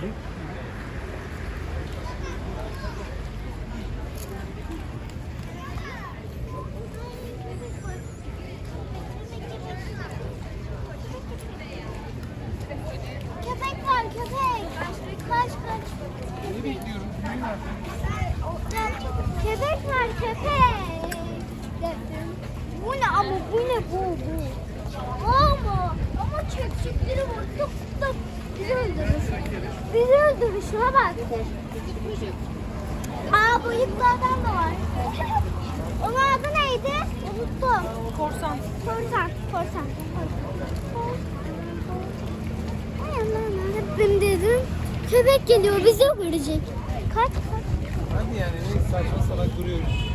ki. Köpek var köpek. Kaç kaç. Ne bekliyorum? Köpek var köpek. Bu ne ama bu ne bu bu. Ama ama çöpçükleri var. Tıp tıp. Bizi öldürür. Bizi öldürür. Şuna bak. Aa bıyıklardan da var. Onun adı neydi? Unuttum. Korsan. Korsan. Korsan. Ay Allah'ım Rabbim dedim. Köpek geliyor bizi öldürecek. Kaç kaç. Hadi yani ne saçma salak duruyoruz.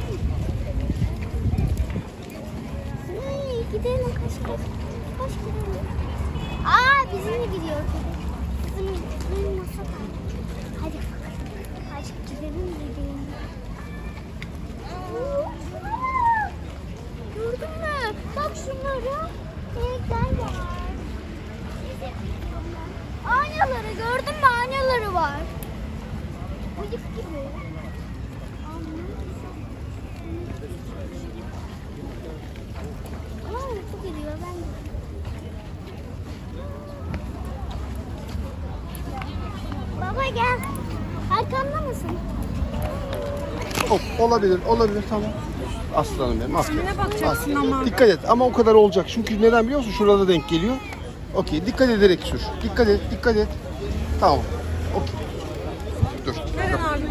Ay, gidelim kaç kaç. Kaç gidelim. Aa bizimle gidiyor köpek. Gördün mü? Bak şunlara. Renkler var. Aynaları gördün mü? Aynaları var. Uyuk gibi. Aa, uyku geliyor ben de. gel. Arkamda mısın? Hop, olabilir, olabilir tamam. Aslanım benim, aferin. Önüne bakacaksın ama. Dikkat et ama o kadar olacak. Çünkü neden biliyor musun? Şurada denk geliyor. Okey, dikkat ederek sür. Dikkat et, dikkat et. Tamam, okey. Dur. Veren abi